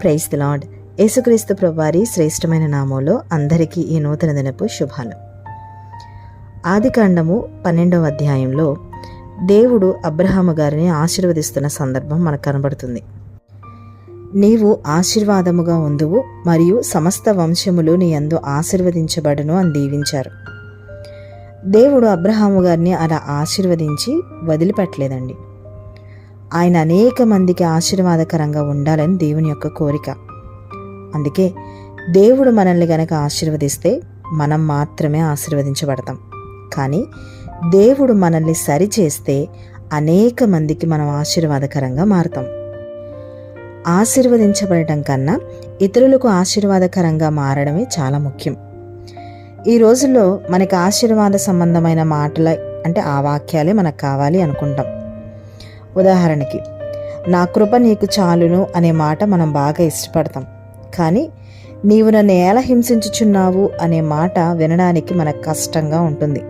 Praise the lord. యేసుక్రీస్తు ప్రభువారి శ్రేష్టమైన నామంలో అందరికీ ఈ నూతన దినపు శుభాలు. ఆదికాండము పన్నెండవ అధ్యాయంలో దేవుడు అబ్రహాము గారిని ఆశీర్వదిస్తున్న సందర్భం మనకు కనబడుతుంది. నీవు ఆశీర్వాదముగా ఉందువు మరియు సమస్త వంశములు నీ అందు ఆశీర్వదించబడును అని దీవించారు. దేవుడు అబ్రహాము గారిని అలా ఆశీర్వదించి వదిలిపెట్టలేదండి. ఆయన అనేక మందికి ఆశీర్వాదకరంగా ఉండాలని దేవుని యొక్క కోరిక. అందుకే దేవుడు మనల్ని గనక ఆశీర్వదిస్తే మనం మాత్రమే ఆశీర్వదించబడతాం. కానీ దేవుడు మనల్ని సరిచేస్తే అనేక మందికి మనం ఆశీర్వాదకరంగా మారుతాం. ఆశీర్వదించబడటం కన్నా ఇతరులకు ఆశీర్వాదకరంగా మారడమే చాలా ముఖ్యం. ఈ రోజుల్లో మనకి ఆశీర్వాద సంబంధమైన మాటల అంటే ఆ వాక్యాలే మనకు కావాలి అనుకుంటాం. ఉదాహరణకి నా కృప నీకు చాలును అనే మాట మనం బాగా ఇష్టపడతాం. కానీ నీవు నన్ను ఎలా హింసించుచున్నావు అనే మాట వినడానికి మనకు కష్టంగా ఉంటుంది.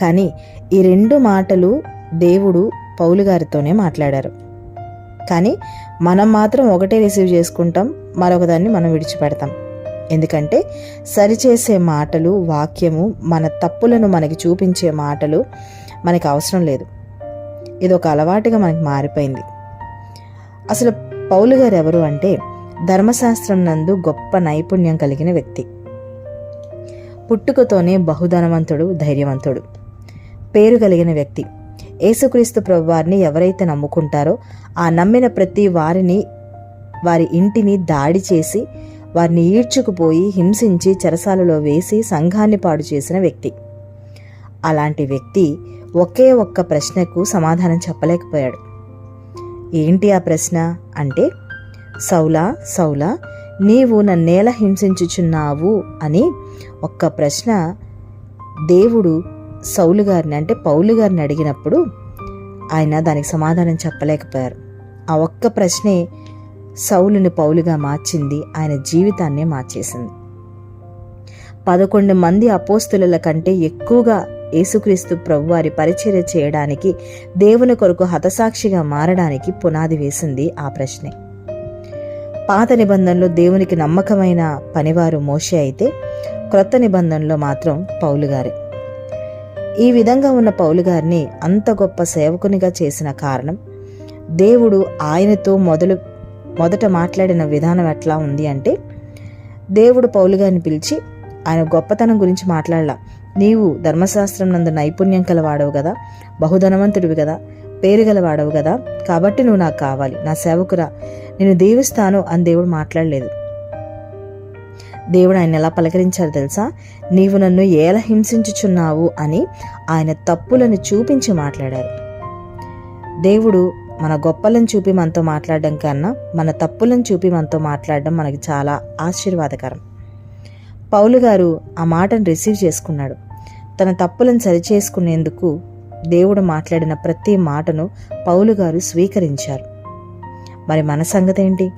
కానీ ఈ రెండు మాటలు దేవుడు పౌలు గారితోనే మాట్లాడారు. కానీ మనం మాత్రం ఒకటే రిసీవ్ చేసుకుంటాం మరొకదాన్ని మనం విడిచిపెడతాం. ఎందుకంటే సరిచేసే మాటలు వాక్యము మన తప్పులను మనకి చూపించే మాటలు మనకి అవసరం లేదు. ఇది ఒక అలవాటుగా మనకి మారిపోయింది. అసలు పౌలు గారు ఎవరు అంటే ధర్మశాస్త్రం నందు గొప్ప నైపుణ్యం కలిగిన వ్యక్తి. పుట్టుకతోనే బహుధనవంతుడు ధైర్యవంతుడు. పేరు కలిగిన వ్యక్తి. యేసుక్రీస్తు ప్రభువారిని ఎవరైతే నమ్ముకుంటారో ఆ నమ్మిన ప్రతి వారిని వారి ఇంటిని దాడి చేసి వారిని ఈడ్చుకుపోయి హింసించి చెరసాలలో వేసి సంఘాన్ని పాడు చేసిన వ్యక్తి. అలాంటి వ్యక్తి ఒకే ఒక్క ప్రశ్నకు సమాధానం చెప్పలేకపోయాడు. ఏంటి ఆ ప్రశ్న? అంటే సౌలా సౌలా నీవు నన్నేల హింసించుచున్నావు అని ఒక్క ప్రశ్న దేవుడు సౌలు గారిని అంటే పౌలు గారిని అడిగినప్పుడు ఆయన దానికి సమాధానం చెప్పలేకపోయారు. ఆ ఒక్క ప్రశ్నే సౌలుని పౌలుగా మార్చింది ఆయన జీవితాన్నే మార్చేసింది. పదకొండు మంది అపోస్తుల కంటే ఎక్కువగా యేసుక్రీస్తు ప్రభువారి పరిచర్య చేయడానికి దేవుని కొరకు హతసాక్షిగా మారడానికి పునాది వేసింది ఆ ప్రశ్నే. పాత నిబంధనలో దేవునికి నమ్మకమైన పనివారు మోషే అయితే క్రొత్త నిబంధనలో మాత్రం పౌలుగారే ఈ విధంగా ఉన్న పౌలుగారిని అంత గొప్ప సేవకునిగా చేసిన కారణం దేవుడు ఆయనతో మొదలు మొదట మాట్లాడిన విధానం ఎట్లా ఉంది అంటే దేవుడు పౌలుగారిని పిలిచి ఆయన గొప్పతనం గురించి మాట్లాడలా. నీవు ధర్మశాస్త్రం నందు నైపుణ్యం కలవాడవు కదా బహుధనవంతుడివి కదా పేరు గలవాడవు కదా కాబట్టి నువ్వు నాకు కావాలి నా సేవకురా. నేను దీవిస్తాను అని దేవుడు మాట్లాడలేదు. దేవుడు ఆయన ఎలా పలకరించారు తెలుసా? నీవు నన్ను ఎలా హింసించుచున్నావు అని ఆయన తప్పులను చూపించి మాట్లాడారు. దేవుడు మన గొప్పలను చూపి మనతో మాట్లాడడం కన్నా మన తప్పులను చూపి మనతో మాట్లాడడం మనకి చాలా ఆశీర్వాదకరం. పౌలు గారు ఆ మాటను రిసీవ్ చేసుకున్నాడు. తన తప్పులను సరిచేసుకునేందుకు దేవుడు మాట్లాడిన ప్రతి మాటను పౌలు గారు స్వీకరించారు. మరి మన సంగతి ఏంటి?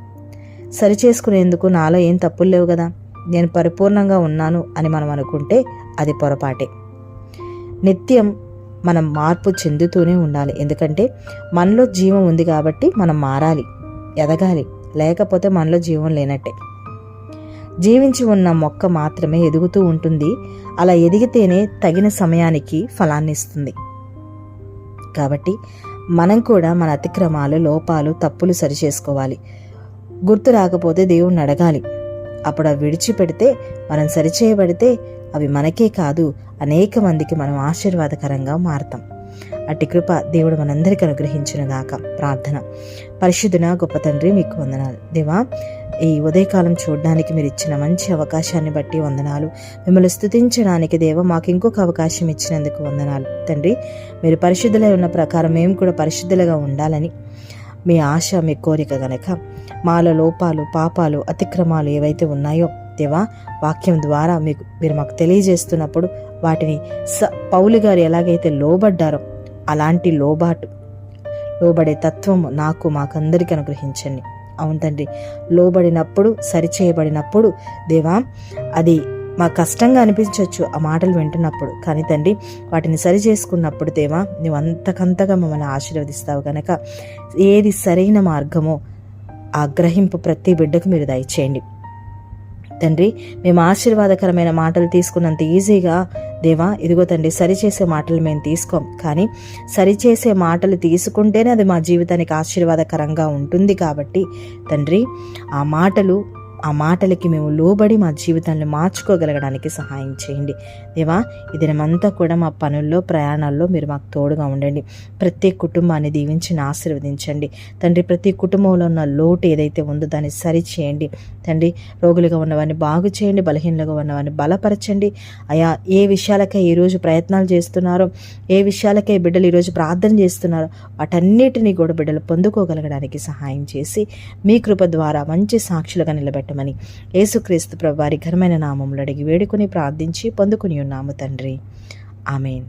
సరిచేసుకునేందుకు నాలో ఏం తప్పులు లేవు కదా? నేను పరిపూర్ణంగా ఉన్నాను అని మనం అనుకుంటే అది పొరపాటే. నిత్యం మనం మార్పు చెందుతూనే ఉండాలి. ఎందుకంటే మనలో జీవం ఉంది కాబట్టి మనం మారాలి ఎదగాలి. లేకపోతే మనలో జీవం లేనట్టే. జీవించి ఉన్న మొక్క మాత్రమే ఎదుగుతూ ఉంటుంది. అలా ఎదిగితేనే తగిన సమయానికి ఫలాన్ని ఇస్తుంది. కాబట్టి మనం కూడా మన అతిక్రమాలు లోపాలు తప్పులు సరిచేసుకోవాలి. గుర్తు రాకపోతే దేవుణ్ణి అడగాలి. అప్పుడు అవి విడిచిపెడితే మనం సరిచేయబడితే అవి మనకే కాదు అనేక మందికి మనం ఆశీర్వాదకరంగా మారతాం. అట్టి కృప దేవుడు మనందరికీ దాకా ప్రార్థన. పరిశుద్ధున గొప్ప తండ్రి మీకు వందనాలు. దేవా ఈ ఉదయకాలం చూడడానికి మీరు ఇచ్చిన మంచి అవకాశాన్ని బట్టి వందనాలు. మిమ్మల్ని స్థుతించడానికి దేవ మాకు ఇంకొక అవకాశం ఇచ్చినందుకు వందనాలు. తండ్రి మీరు పరిశుద్ధులై ఉన్న ప్రకారం మేము కూడా పరిశుద్ధులుగా ఉండాలని మీ ఆశ మీ కోరిక గనక మాలో లోపాలు పాపాలు అతిక్రమాలు ఏవైతే ఉన్నాయో దేవా వాక్యం ద్వారా మీకు మీరు మాకు తెలియజేస్తున్నప్పుడు వాటిని స పౌలు గారు ఎలాగైతే లోబడ్డారో అలాంటి లోబాటు లోబడే తత్వము నాకు మాకందరికీ అనుగ్రహించండి. అవును తండ్రి. లోబడినప్పుడు సరిచేయబడినప్పుడు దేవా అది మా కష్టంగా అనిపించవచ్చు ఆ మాటలు వింటున్నప్పుడు. కానీ తండ్రి వాటిని సరి చేసుకున్నప్పుడు దేవా నువ్వు అంతకంతగా మమ్మల్ని ఆశీర్వదిస్తావు కనుక ఏది సరైన మార్గమో ఆ గ్రహింపు ప్రతి బిడ్డకు మీరు దయచేయండి. తండ్రి మేము ఆశీర్వాదకరమైన మాటలు తీసుకున్నంత ఈజీగా దేవా ఇదిగో తండ్రి సరిచేసే మాటలు మేము తీసుకోం. కానీ సరిచేసే మాటలు తీసుకుంటేనే అది మా జీవితానికి ఆశీర్వాదకరంగా ఉంటుంది కాబట్టి తండ్రి ఆ మాటలు ఆ మాటలకి మేము లోబడి మా జీవితాన్ని మార్చుకోగలగడానికి సహాయం చేయండి. దేవా ఇది మేమంతా కూడా మా పనుల్లో ప్రయాణాల్లో మీరు మాకు తోడుగా ఉండండి. ప్రతి కుటుంబాన్ని దీవించి ఆశీర్వదించండి. తండ్రి ప్రతి కుటుంబంలో ఉన్న లోటు ఏదైతే ఉందో దాన్ని సరిచేయండి. తండ్రి రోగులుగా ఉన్నవారిని బాగు చేయండి బలహీనలుగా ఉన్నవారిని బలపరచండి. అయా ఏ విషయాలకై ఈరోజు ప్రయత్నాలు చేస్తున్నారో ఏ విషయాలకై బిడ్డలు ఈరోజు ప్రార్థన చేస్తున్నారో వాటన్నిటినీ కూడా బిడ్డలు పొందుకోగలగడానికి సహాయం చేసి మీ కృప ద్వారా మంచి సాక్షులుగా నిలబెట్టండి. నిలబెట్టమని యేసుక్రీస్తు ప్రభు వారి ఘనమైన నామంలో అడిగి వేడుకుని ప్రార్థించి పొందుకుని ఉన్నాము తండ్రి. ఆమెన్.